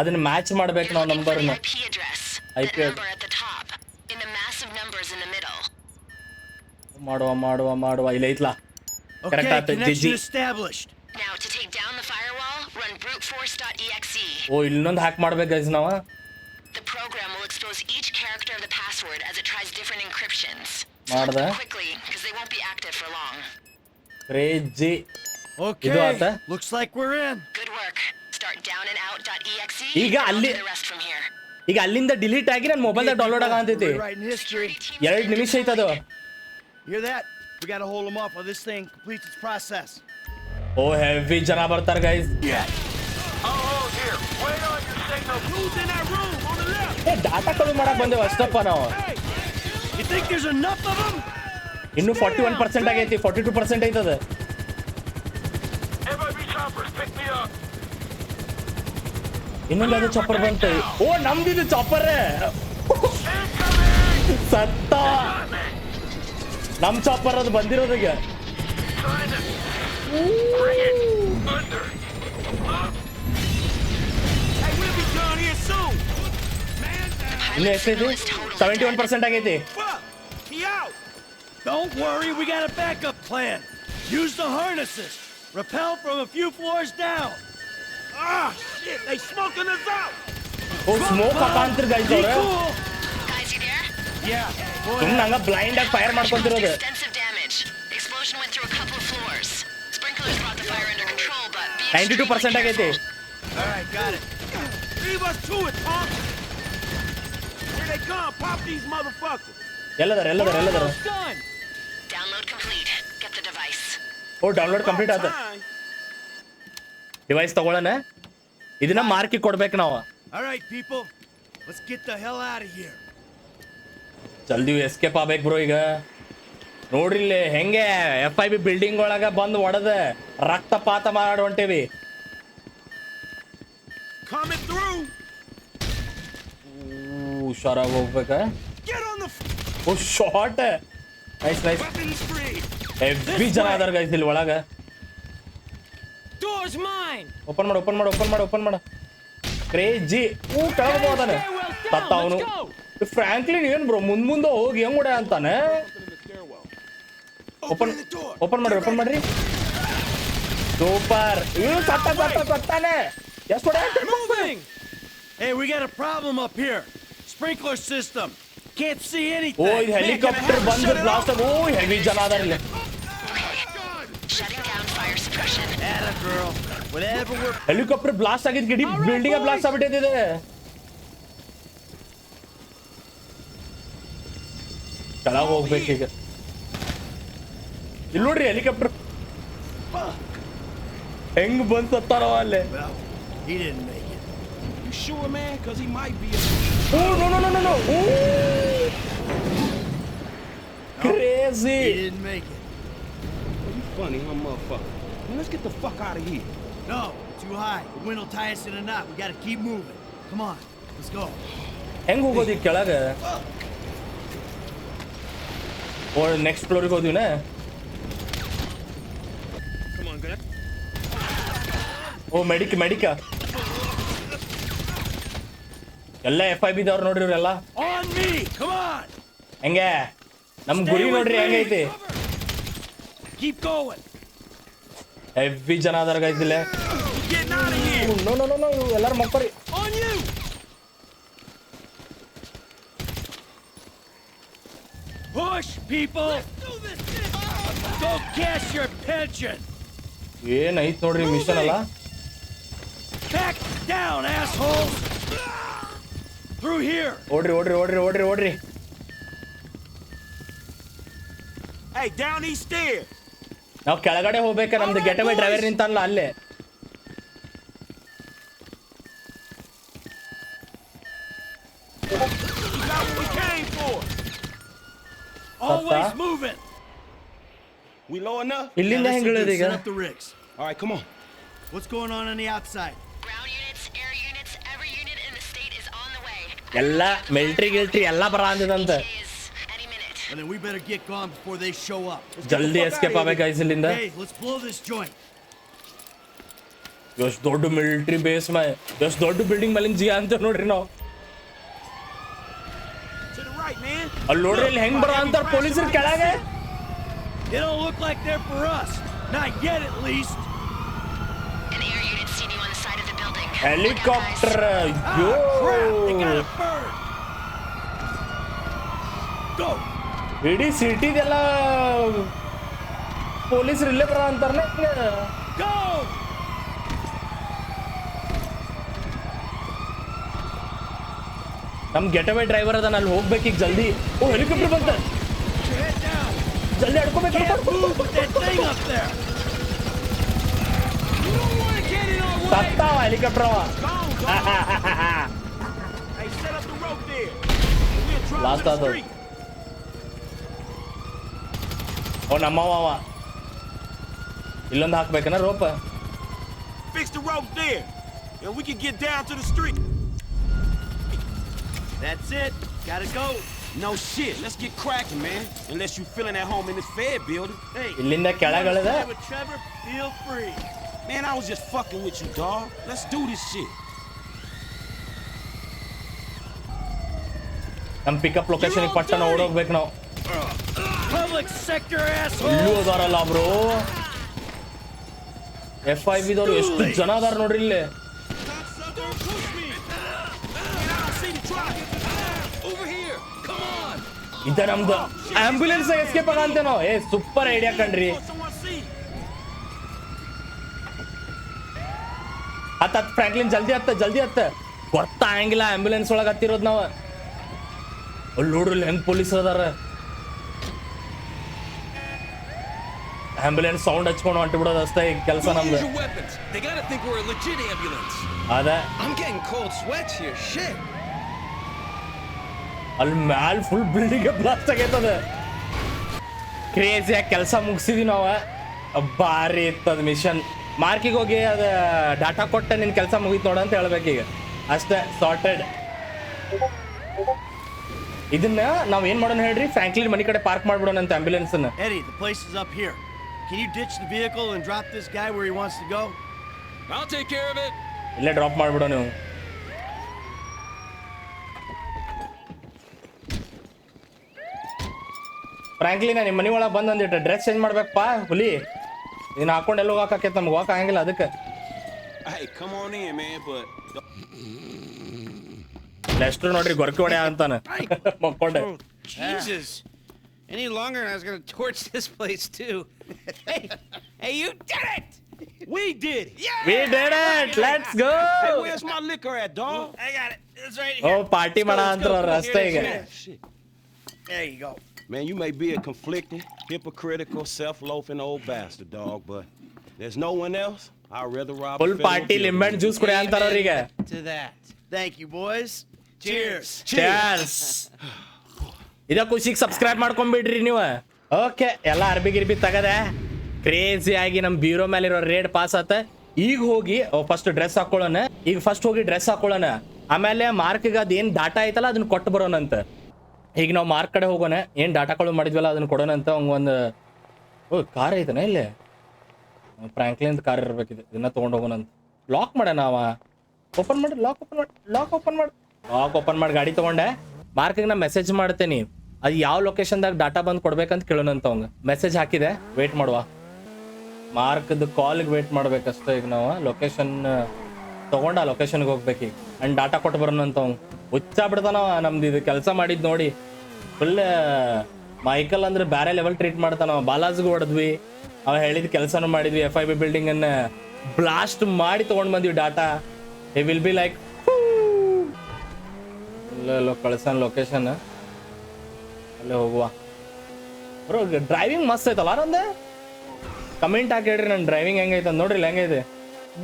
ಅದನ್ನ match ಮಾಡ್ಬೇಕು You're ನಾವು looking for the ನಂಬರ್ನ IP address. IP that ad- number at the top. In the massive numbers in the middle. ಮಾಡುವ ಮಾಡುವ ಮಾಡುವ ಇಲ್ಲ ಐತ್ಲಾ Correct Okay, ಆಯ್ತು, connection GG. established. Now, to take down the firewall, run bruteforce.exe. ಓ ಇಲ್ಲೊಂದು hack ಮಾಡ್ಬೇಕು guys ನಾವು The program will expose each character of the password as it tries different encryptions. ಮಾಡ್ದೆ. Select ಓಕೆ ಇದು. Crazy ಆತ? looks like we're in. Good work. Start down and out.exe ಈಗ ಅಲ್ಲಿ-. ಈಗ ಅಲ್ಲಿಂದ ಡಿಲೀಟ್ ಆಗಿ ನನ್ನ ಮೊಬೈಲ್ದಾಗ ಡೌನ್ಲೋಡ್ Writing history. ಎರಡು ನಿಮಿಷ ಐತದು Hear that? We got to hold them off or this thing completes its process. ಓ ಹೆವಿ ಜನ ಬರ್ತಾರೆ guys Who's in that room on the left? ಏ ಡಾಟಾ ಕಡಿಮೆ ಮಾಡಕ್ ಬಂದೇವು ಅಷ್ಟಪ್ಪ ನಾವು Hey! You think there's enough of them? ಇನ್ನು forty one percent ಆಗೈತಿ forty two percent ಐತದ ಇನ್ನೊಂದು ಅದು ಚಾಪರ್ ಬಂತು. ಓ ನಮ್ದಿದು ಚಾಪರ್ ಸತ್ತ. ನಮ್ ಚಾಪರ್ ಅದು ಬಂದಿರೋದೀಗ Hey, we'll be done here soon. ಇನ್ನು ಎಷ್ಟೈತಿ ಸೆವೆಂಟಿ ಒನ್ ಪರ್ಸೆಂಟ್ ಆಗೈತಿ Fuck! He out! Don't worry, we got a backup plan. Use the harnesses. Rappel from a few floors down. Ah, shit, they smoking us out! O smoke ಹಾಕಂತ್ರಿ guys Be ಅವ್ರ cool! Guys, you there? Yeah, go ಸುಮ್ಮನೆ ahead. ಹಂಗ blind ಆಗಿ fire ಮಾಡ್ಕೊಂತಿರೋದು Extensive damage. The explosion went through a couple of floors. Sprinklers brought the fire under control, but be ninety two extremely percent ಆಗೈತಿ careful. All right, got it. Leave us to it, punk! Come, pop these motherfuckers! ಎಲ್ಲದಾರ ಎಲ್ಲದಾರ ಎಲ್ಲದಾರ done! Download complete. Get the device. ಓ download complete ಆತ Time. Device ತಗೊಳ್ಳೋಣ ಇದನ್ನ ಮಾರ್ಕಿ ಕೊಡ್ಬೇಕು ನಾವು All right, people, let's get the hell out of here. ಜಲ್ದಿ ಎಸ್ಕೇಪ್ ಆಗ್ಬೇಕು ಬ್ರೋ ಈಗ ನೋಡ್ರಿ ಇಲ್ಲಿ ಹೆಂಗೆ ಎಫ್ ಐ ಬಿ ಬಿಲ್ಡಿಂಗ್ ಒಳಗ ಬಂದು ಒಡೆದ ರಕ್ತಪಾತ ಮಾಡಿ ಹೊಂಟೇವಿ Coming through! ಹುಷಾರಾಗಿ ಹೋಗ್ಬೇಕ Get on the f- O short nice nice weapons free! Heavy ಜನ ಅದಾರ ಗೈಸ್ ಇಲ್ಲಿ ಒಳಗ Door's mine! ಓಪನ್ ಮಾಡು ಓಪನ್ ಮಾಡು ಓಪನ್ ಮಾಡು ಓಪನ್ ಮಾಡು ಕ್ರೇಜಿ ಊ ಕೆಳಗೆ ಹೋದಾನೆ ತತ್ತ ಅವನು ಫ್ರಾಂಕ್ಲಿನ್ ಏನ್ ಬ್ರೋ ಮುಂದ್ ಮುಂದೆ ಹೋಗಿ ಹೆಂಗ್ ಹೊಡೆ ಅಂತಾನೆ ಓಪನ್ ಓಪನ್ ಮಾಡ್ರಿ ಓಪನ್ ಮಾಡ್ರಿ ಸೂಪರ್ ಇವ್ ಸತ್ತ ಸತ್ತ ಸತ್ತಾನೆ ಎಷ್ಟು ಹೊಡೆ Moving! Hey, we got a problem up here. Sprinkler system. Can't see anything. ಓ ಇದು Man, can I helicopter have her ಬಂದು shut it ಬ್ಲಾಸ್ಟ್ off? ಓ ಹೆವಿ ಜನ ಅದಾರ ಇಲ್ಲಿ Shutting down fire suppression. Atta girl. Whatever we're helicopter blast ಆಗಿದ್ ಗಿಡಿ building blast ಆಗ್ಬಿಟ್ಟಿದೆ ಕೆಳಗೆ ಹೋಗ್ಬೇಕೀಗ ಇಲ್ಲಿ ನೋಡ್ರಿ ಹೆಲಿಕಾಪ್ಟರ್ ಹೆಂಗ್ ಬಂದ್ ಸತ್ತಾರವ ಅಲ್ಲೇ You sure, man? Because he might be a. Oh no no no no oh crazy He didn't make it. You funny, huh, motherfucker? Man, let's get the fuck out of here. No, too high. The wind will tie us in a knot. We gotta keep moving. Come on, let's go. ಹೆಂಗ್ ಹೋಗೋದು ಈಗ ಕೆಳಗೆ ಓ next ಫ್ಲೋರಿಗೆ ಹೋದಿವ್ನ Come on, good. O medic ಮೆಡಿಕ ಎಲ್ಲ F I ಬಿದವ್ರು ನೋಡ್ರಿ ಇವ್ರೆಲ್ಲ On me! Come on! ಹೆಂಗೆ ನಮ್ ಗುರಿ ನೋಡ್ರಿ ಹೆಂಗೈತಿ ಹೆವಿ ಜನ ಅದಾರ. ನೋ ನೋ ನೋ ನೋ ಎಲ್ಲಾರು ಮಕ್ಕರಿ Push, people! Go cash your pension! ಏನೈತ್ ನೋಡ್ರಿ ಮಿಷನ್ ಅಲ್ಲ Back down, assholes! Through here! ಓಡ್ರಿ ಓಡ್ರಿ ಓಡ್ರಿ ಓಡ್ರಿ ಓಡ್ರಿ Hey, down these stairs! ನಾವು ಕೆಳಗಡೆ ಹೋಗ್ಬೇಕ ನಮ್ದು ಗೆಟ್ ಅವೇ ಡ್ರೈವರ್ ನಿಂತಾನಲ್ಲ ಅಲ್ಲೇ We got what we came for! Always moving! We low enough? ಇಲ್ಲಿಂದ ಹೆಂಗ್ ಇಳಿಯೋದು ಈಗ Set up the rigs. All right, come on. What's going on on the outside? ಎಲ್ಲ military ಗಿಲ್ಟ್ರಿ ಎಲ್ಲ ಬರ ಅಂತಂತ ಜಲ್ದಿ ಎಸ್ಕೇಪ್ ಆಗಬೇಕು ಗೈಸ್ ಇಲ್ಲಿಂದ. Goes dead to military base my dead ದೊಡ್ಡ ಬಿಲ್ಡಿಂಗ್ ಮಲಿಂ ಜಿಯ ಅಂತ ನೋಡ್ರಿ ನೌ ಅಲ್ಲೋಡ್ರಿ ಇಲ್ಲಿ ಹೆಂಗ್ ಬರ ಅಂತ ಪೊಲೀಸ್ ಕೆಳಗೆ. You know luck like bird. Go. ಇಡೀ ಸಿಟಿದೆಲ್ಲ ಪೊಲೀಸರು ಇಲ್ಲೇ ಬರ ಅಂತಾರನೆ Go. ನಮ್ ಗೆಟ್ ಅವೇ ಡ್ರೈವರ್ ಅದಾನ ಅಲ್ಲಿ ಹೋಗ್ಬೇಕು ಈಗ ಜಲ್ದಿ ಓ ಹೆಲಿಕಾಪ್ಟರ್ ಬಂತ Put your head down. ಜಲ್ದಿ ಅಡ್ಕೋಬೇಕು to the other. street. ಓ ನಮ್ಮವ ಅವ ಇಲ್ಲೊಂದು ಹಾಕ್ಬೇಕನ ರೋಪ Fix the rope there, and we can get down to the street. That's it. Gotta go. No shit. Let's get cracking, man. Unless you feeling at home in this Fed building. Hey, ಇಲ್ಲಿಂದ ಕೆಳಗಳೆದ play with Trevor, feel free. Man, I was just fucking with you, dog. Let's do this shit. ನಮ್ pickup location ಪಟ್ಟಣ ಓಡೋಗ್ಬೇಕು ನಾವು Public sector ಇಲ್ಲೂ asshole. ಅದಾರಲ್ಲ bro F I ಬಿದವ್ರು ಎಷ್ಟು ಜನ ಅದಾರ ನೋಡ್ರಿ ಇಲ್ಲಿ. ಇದ ನಮ್ದು ಆಂಬ್ಯುಲೆನ್ಸ್ ಎಸ್ಕೇಪ್ ಆಗಂತೆ ನಾವು ಏ ಸೂಪರ್ ಐಡಿಯಾ ಕಣ್ರಿ ಹತ್ತ ಹತ್ ಫ್ರಾಂಕ್ಲಿನ್ ಜಲ್ದಿ ಹತ್ತ ಜಲ್ದಿ ಹತ್ತ. ಗೊತ್ತಾಗಂಗಿಲ್ಲ ಆಂಬ್ಯುಲೆನ್ಸ್ ಒಳಗೆ ಹತ್ತಿರೋದು ನಾವು. ಅಲ್ಲಿ ನೋಡ್ರಿ ಹೆಂಗ್ ಪೊಲೀಸ್ ಅದಾರ. ಆಂಬ್ಯುಲೆನ್ಸ್ ಸೌಂಡ್ ಹಚ್ಕೊಂಡು ಹೊಂಟು ಬಿಡೋದು ಅಷ್ಟೇ ಈಗ ಕೆಲಸ ನಮ್ದು. ಅದ. ಅಲ್ಲಿ ಮ್ಯಾಲ್ ಫುಲ್ ಬಿಲ್ಡಿಂಗ್ ಬ್ಲಾಸ್ಟ್ ಆಗೈತದ. ಕ್ರೇಜಿಯಾಗಿ ಕೆಲಸ ಮುಗಿಸಿದ್ವಿ ನಾವು. ಭಾರಿ ಇತ್ತದ ಮಿಷನ್ ಮಾರ್ಕಿಗೆ ಹೋಗಿ ಅದ ಡಾಟಾ ಕೊಟ್ಟ ನಿನ್ ಕೆಲಸ ಮುಗೀತು ನೋಡ ಅಂತ ಹೇಳ್ಬೇಕೀಗ ಅಷ್ಟೇ ಸಾರ್ಟೆಡ್ ಇದನ್ನ ನಾವು ಏನ್ ಮಾಡೋಣ ಹೇಳ್ರಿ ಫ್ರಾಂಕ್ಲಿನ್ ಮನೆ ಕಡೆ ಪಾರ್ಕ್ ಮಾಡ್ಬಿಡೋಣ ಅಂತ ambulance Eddie, the place is up here. Can you ditch the vehicle and drop this guy where he wants to go? I'll take care of it. ಇಲ್ಲೇ ಡ್ರಾಪ್ ಮಾಡ್ಬಿಡೋ ನೀವು ಫ್ರಾಂಕ್ಲಿನ ನಿಮ್ಮ ಮನೆ ಒಳಗೆ ಬಂದ್ ಒಂದಿಟ್ಟು ಡ್ರೆಸ್ ಚೇಂಜ್ ಮಾಡ್ಬೇಕಪ್ಪ ಹುಲಿ ನೀನು ಹಾಕೊಂಡು ಎಲ್ಲ ಹೋಗಕ್ಕೆ ನಮ್ಗೆ ಹೋಗಕ್ ಆಗಂಗಿಲ್ಲ ಅದಕ್ಕೆ Hey, come on in, man, but ಲೆಸ್ಟ್ರು ನೋಡ್ರಿ ಗೊರಕೆ ಹೊಡೆ ಅಂತಾನೆ ಮಕ್ಕೊಂಡೆ Jesus. Any longer and I was gonna torch this place too. hey, hey, you did it! We did. Yeah. We did it let's go hey, where's my liquor at, dog? I got it. It's right oh here. Party ಮಾಡ ಅಂತಾರ ಅಷ್ಟೇ ಈಗ Shit. There you go. Man, you may be a conflicting, hypocritical, self-loafing old bastard, dog, but there's no one else. I'd rather rob a party lemon juice ಕುಡಿ ಅಂತಾರ ಅವ್ರಿಗೆ To that. Thank you, boys. Cheers. Cheers. ಇದ ಖುಷಿಗೆ subscribe ಮಾಡ್ಕೊಂಬಿಡ್ರಿ ನೀವು okay ಎಲ್ಲ ಅರ್ಬಿ ಗಿರ್ಬಿ ತಗದೆ crazy ಆಗಿ ನಮ್ ಬ್ಯೂರೋ ಮೇಲೆ ಇರೋ ರೇಡ್ ಪಾಸ್ ಆತ ಈಗ ಹೋಗಿ ಫಸ್ಟ್ ಡ್ರೆಸ್ ಹಾಕೊಳ್ಳೋಣ ಈಗ ಫಸ್ಟ್ ಹೋಗಿ ಡ್ರೆಸ್ ಹಾಕೊಳ್ಳೋಣ ಆಮೇಲೆ ಮಾರ್ಕ್ಗೆ ಅದೇನ್ ಡಾಟಾ ಐತಲ್ಲ ಅದನ್ನ ಕೊಟ್ಟು ಬರೋಣಂತ ಈಗ ನಾವು ಮಾರ್ಕ್ ಕಡೆ ಹೋಗೋಣ, ಏನು ಡಾಟಾ ಕಳು ಮಾಡಿದ್ವಲ್ಲ ಅದನ್ನು ಕೊಡೋಣ ಅಂತ ಒಂದು, ಓ ಕಾರ್ ಐತನ ಇಲ್ಲಿ? ಫ್ರಾಂಕ್ಲಿನ್ ಕಾರ್ ಇರಬೇಕಿದೆ, ಇದನ್ನ ತೊಗೊಂಡು ಹೋಗೋಣ ಅಂತ. ಲಾಕ್ ಮಾಡೋಣ ಅವ. ಓಪನ್ ಮಾಡಿ ಲಾಕ್ ಓಪನ್ ಮಾಡಿ ಲಾಕ್ ಓಪನ್ ಮಾಡಿ. ಲಾಕ್ ಓಪನ್ ಮಾಡಿ, ಗಾಡಿ ತೊಗೊಂಡೆ. ಮಾರ್ಕಿಗೆ ನಾ ಮೆಸೇಜ್ ಮಾಡ್ತೇನೆ ಅದು ಯಾವ ಲೊಕೇಶನ್ದಾಗ ಡಾಟಾ ಬಂದು ಕೊಡ್ಬೇಕಂತ ಕೇಳೋಣಂತ ಅವಂಗೆ. ಮೆಸೇಜ್ ಹಾಕಿದೆ ವೇಟ್ ಮಾಡುವ. ಮಾರ್ಕ್ದು ಕಾಲ್ಗೆ ವೇಟ್ ಮಾಡ್ಬೇಕಷ್ಟೇ ಈಗ ನಾವು. ಲೊಕೇಶನ್ ತಗೊಂಡ ಲೊಕೇಶನ್ಗೆ ಹೋಗ್ಬೇಕು ಅಂಡ್ ಡಾಟಾ ಕೊಟ್ಟು ಬರೋಣ ಅಂತ ಅವ್ನು. ಹುಚ್ಚ ಬಿಡ್ತಾನವ ನಮ್ದು ಇದು ಕೆಲಸ ಮಾಡಿದ್ ನೋಡಿ. ಫುಲ್ ಮೈಕಲ್ ಅಂದ್ರೆ ಬೇರೆ ಲೆವೆಲ್ ಟ್ರೀಟ್ ಮಾಡ್ತಾನ ಬಾಲಾಜ್ಗೆ ಹೊಡೆದ್ವಿ. ಅವ ಹೇಳಿದ ಕೆಲಸನೂ ಮಾಡಿದ್ವಿ. ಎಫ್ ಐ ಬಿ ಬಿಲ್ಡಿಂಗ್ ಅನ್ನ ಬ್ಲಾಸ್ಟ್ ಮಾಡಿ ತಗೊಂಡ್ ಬಂದ್ವಿ ಡಾಟಾ ಇ ವಿಲ್ ಬಿ ಲೈಕ್ ಕಳ್ಸನ್ ಲೊಕೇಶನ್ ಅಲ್ಲೇ ಹೋಗುವ. ಡ್ರೈವಿಂಗ್ ಮಸ್ತ್ ಐತಲ್ಲ ನಂದೆ ಕಮೆಂಟ್ ಹಾಕಿ ಹೇಳ್ರಿ ನನ್ನ ಡ್ರೈವಿಂಗ್ ಹೆಂಗೈತೆ ನೋಡ್ರಿ ಹೆಂಗೈತೆ?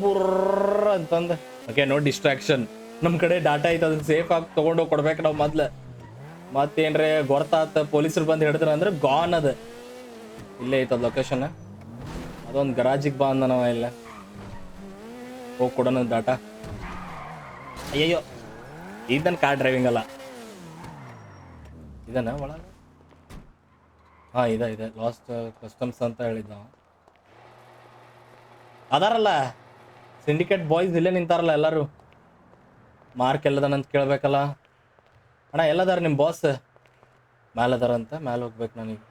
ಬುರ್ರ ಅಂತಂದ. ಓಕೆ, ನೋ ಡಿಸ್ಟ್ರಾಕ್ಷನ್ ನಮ್ಮ ಕಡೆ ಡಾಟಾ ಐತೆ, ಅದನ್ನ ಸೇಫ್ ಆಗಿ ತೊಗೊಂಡೋಗಿ ಕೊಡ್ಬೇಕು ನಾವು ಮೊದ್ಲು. ಮತ್ತೇನ್ರೆ ಗೊತ್ತಾತ ಪೊಲೀಸರು ಬಂದು ಹಿಡಿದ್ರ ಅಂದ್ರೆ ಗಾನ್ ಅದ. ಇಲ್ಲೇ ಐತದ ಲೊಕೇಶನ್ ಅದೊಂದು ಗರಾಜಿಗೆ ಬಾ ಅಂದ ನಾವ ಇಲ್ಲ. ಹೋಗಿ ಕೊಡೋಣ ಡಾಟಾ ಅಯ್ಯಯ್ಯೋ ಇದನ್ನ ಕಾರ್ ಡ್ರೈವಿಂಗ್ ಅಲ್ಲ. ಇದನ್ನ ಒಳಗ? ಹಾ, ಇದೆ ಇದೆ. ಲಾಸ್ಟ್ ಕಸ್ಟಮ್ಸ್ ಅಂತ ಹೇಳಿದ್ದ. ಅದಾರಲ್ಲ? ಸಿಂಡಿಕೇಟ್ ಬಾಯ್ಸ್ ಇಲ್ಲೇ ನಿಂತಾರಲ್ಲ ಎಲ್ಲರೂ? ಮಾರ್ಕ್ ಎಲ್ಲದನಂತ ಕೇಳಬೇಕಲ್ಲ. ಅಣ್ಣ, ಎಲ್ಲದಾರ ನಿಮ್ಮ ಬಾಸ್ ಮ್ಯಾಲದಾರ ಅಂತ, ಮ್ಯಾಲೆ ಹೋಗ್ಬೇಕು ನನಗೆ.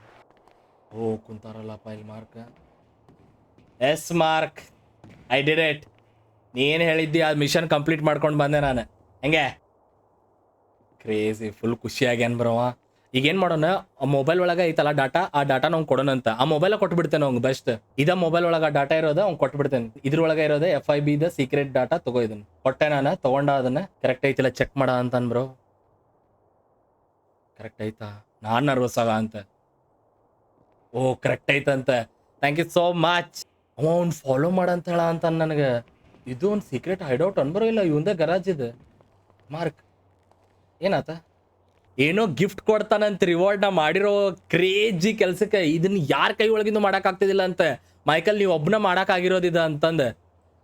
ಓ ಕುಂತಾರಲ್ಲ ಪೈಲ್ Mark yes Mark I did it ನೀನು ಹೇಳಿದ್ದಿ? ಆ ಮಿಷನ್ ಕಂಪ್ಲೀಟ್ ಮಾಡ್ಕೊಂಡು ಬಂದೆ ನಾನು. ಹೆಂಗೆ? ಕ್ರೇಜಿ ಫುಲ್ ಖುಷಿಯಾಗ್ಯಾನ ಬರವ ಈಗ ಏನ್ ಮಾಡೋಣ ಮೊಬೈಲ್ ಒಳಗೆ ಐತಲ್ಲ ಡಾಟಾ ಆ ಡಾಟಾ ನಾವು ಕೊಡೋಣ ಅಂತ. ಆ ಮೊಬೈಲ್ ಕೊಟ್ಬಿಡ್ತೇನೆ ಅವ್ನು ಬೆಸ್ಟ್ ಇದ ಮೊಬೈಲ್ ಒಳಗೆ ಡಾಟಾ ಇರೋದು ಅವ್ನು ಕೊಟ್ಬಿಡ್ತೇನೆ. ಇದ್ರೊಳಗೆ ಇರೋದು F I B the secret data ತಗೋ ಕೊಟ್ಟೆ ನಾನು, ತಗೊಂಡ ಅದನ್ನ. ಕರೆಕ್ಟ್ ಐತಿಲ್ಲ ಚೆಕ್ ಮಾಡ ಅಂತ ಬ್ರೋ ಕರೆಕ್ಟ್ ಐತಾ? ನಾನ್ ನರ್ವಸ್ ಆಗ ಅಂತ. ಓ ಕರೆಕ್ಟ್ ಐತಂತ. ಥ್ಯಾಂಕ್ ಯು ಸೋ ಮಚ್ ಅವ ಅವ್ನು ಫಾಲೋ ಮಾಡಂತ ಹೇಳ ಅಂತ ನನಗೆ. ಇದು ಒಂದು ಸೀಕ್ರೆಟ್ ಹೈಡೌಟ್ ಅನ್ಬರೋ ಇಲ್ಲ. ಇವಂದ ಗರಾಜ್ ಇದೆ. ಮಾರ್ಕ್ ಏನಾತ? ಏನೋ ಗಿಫ್ಟ್ ಕೊಡ್ತಾನಂತ ರಿವಾರ್ಡ್ನ ನಾ ಮಾಡಿರೋ ಕ್ರೇಜಿ ಕೆಲ್ಸಕ್ಕೆ ಇದನ್ನ ಯಾರ ಕೈ ಒಳಗಿಂದ ಮಾಡಕ್ ಆಗ್ತಿದಿಲ್ಲ ಅಂತ. ಮೈಕಲ್ ನೀವು ಒಬ್ಬನ ಮಾಡಕ್ ಆಗಿರೋದಿದ ಅಂತಂದ.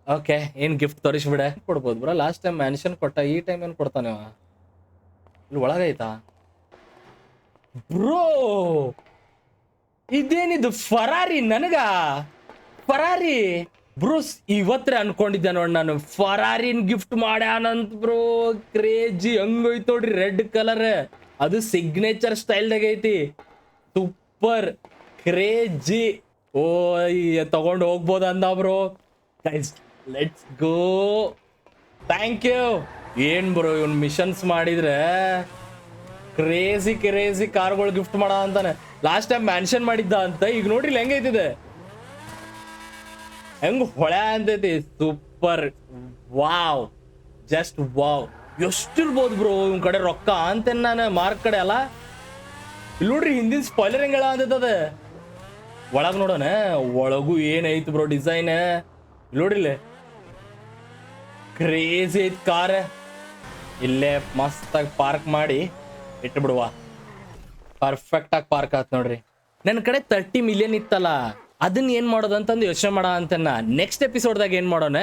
ಓಕೆ ಏನ್ ಗಿಫ್ಟ್ ತೋರಿಸ್ಬಿಡೆ ಕೊಡ್ಬೋದು ಬ್ರೋ ಲಾಸ್ಟ್ ಟೈಮ್ ಮೆನ್ಷನ್ ಕೊಟ್ಟ ಈ ಟೈಮ್ ಏನು ಕೊಡ್ತಾನೆ ಇಲ್ಲಿ ಒಳಗೈತಾ ಬ್ರೋ ಇದೇನಿದು ಫರಾರಿ ನನಗ? ಫರಾರಿ ಬ್ರೂಸ್ ಇವತ್ತೇ ಅನ್ಕೊಂಡಿದ್ದೆ ನೋಡಿ ನಾನು. ಫರಾರಿನ್ ಗಿಫ್ಟ್ ಮಾಡ್ಯಾನಂತ ಬ್ರೋ ಕ್ರೇಜಿ ಹಂಗೋಯ್ತು ನೋಡ್ರಿ ರೆಡ್ ಕಲರ್ ಅದು ಸಿಗ್ನೇಚರ್ ಸ್ಟೈಲ್ದಾಗ ಐತಿ. ಸೂಪರ್ ಕ್ರೇಜಿ ಓ ತಗೊಂಡು ಹೋಗ್ಬೋದು ಅಂದ bro. Let's go thank you ಏನ್ ಬ್ರೋ, ಇವನ್ ಮಿಷನ್ಸ್ ಮಾಡಿದ್ರೆ ಕ್ರೇಜಿ ಕ್ರೇಜಿ ಕಾರ್ಗಳು ಗಿಫ್ಟ್ ಮಾಡ ಅಂತಾನೆ. ಲಾಸ್ಟ್ ಟೈಮ್ ಮ್ಯಾನ್ಷನ್ ಮಾಡಿದ್ದ ಅಂತ, ಈಗ ನೋಡ್ರಿ ಹೆಂಗ ಹೆಂಗೈತಿದೆ ಹೆಂಗ್ ಹೊಳೆ ಅಂತೈತಿ ಸೂಪರ್ ವಾವ್ ಜಸ್ಟ್ ವಾವ್ ಎಷ್ಟಿರ್ಬೋದು ಬ್ರೋ ಇವ್ ಕಡೆ ರೊಕ್ಕ ಅಂತ ನಾನು ಮಾರ್ಕ್ ಕಡೆ ಅಲ್ಲ? ಇಲ್ಲಿ ನೋಡ್ರಿ, ಹಿಂದಿನ ಸ್ಪಾಯ್ಲರ್ ಹೆಂಗಳ ಅಂತದ ಒಳಗ್ ನೋಡೋಣ, ಒಳಗೂ ಏನೈತಿ ಬ್ರೋ ಡಿಸೈನ್ ನೋಡ್ರಿಲ್ಲ ಕ್ರೇಜಿ ಐತ್ ಕಾರ್ ಇಲ್ಲೇ ಮಸ್ತಾಗಿ ಪಾರ್ಕ್ ಮಾಡಿ ಇಟ್ಟು ಬಿಡುವ ಪರ್ಫೆಕ್ಟ್ ಆಗಿ ಪಾರ್ಕ್ ಆತ್ ನೋಡ್ರಿ. ನನ್ನ ಕಡೆ ತರ್ಟಿ ಮಿಲಿಯನ್ ಇತ್ತಲ್ಲ ಅದನ್ನ ಏನ್ ಮಾಡೋದಂತಂದು ಯೋಚನೆ ಮಾಡ ಅಂತ ನೆಕ್ಸ್ಟ್ ಎಪಿಸೋಡ್ದಾಗ ಏನ್ ಮಾಡೋಣ?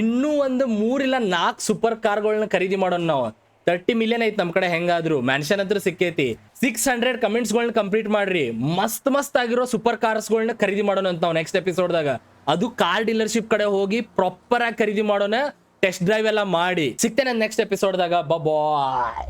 ಇನ್ನೂ ಒಂದು ಮೂರಿಲ್ಲ, ನಾಲ್ಕು ಸೂಪರ್ ಕಾರ್ಗಳನ್ನ ಖರೀದಿ ಮಾಡೋಣ ನಾವು. ತರ್ಟಿ ಮಿಲಿಯನ್ ಐತ್ ನಮ್ಮ ಕಡೆ ಹೆಂಗಾದ್ರು ಮ್ಯಾನ್ಷನ್ ಹತ್ರ ಸಿಕ್ಕೈತಿ. ಸಿಕ್ಸ್ ಹಂಡ್ರೆಡ್ ಕಮೆಂಟ್ಸ್ಗಳನ್ನ ಕಂಪ್ಲೀಟ್ ಮಾಡ್ರಿ. ಮಸ್ತ್ ಮಸ್ತ್ ಆಗಿರೋ ಸೂಪರ್ ಕಾರ್ಸ್ಗಳನ್ನ ಖರೀದಿ ಮಾಡೋಣ ಅಂತ ನಾವು ನೆಕ್ಸ್ಟ್ ಎಪಿಸೋಡ್ದಾಗ ಅದು ಕಾರ್ ಡೀಲರ್ಶಿಪ್ ಕಡೆ ಹೋಗಿ ಪ್ರಾಪರ್ ಆಗಿ ಖರೀದಿ ಮಾಡೋಣ ಟೆಸ್ಟ್ ಡ್ರೈವ್ ಎಲ್ಲ ಮಾಡಿ. ಸಿಗ್ತೇನೆ ನೆಕ್ಸ್ಟ್ ಎಪಿಸೋಡ್ದಾಗ ಬಾಯ್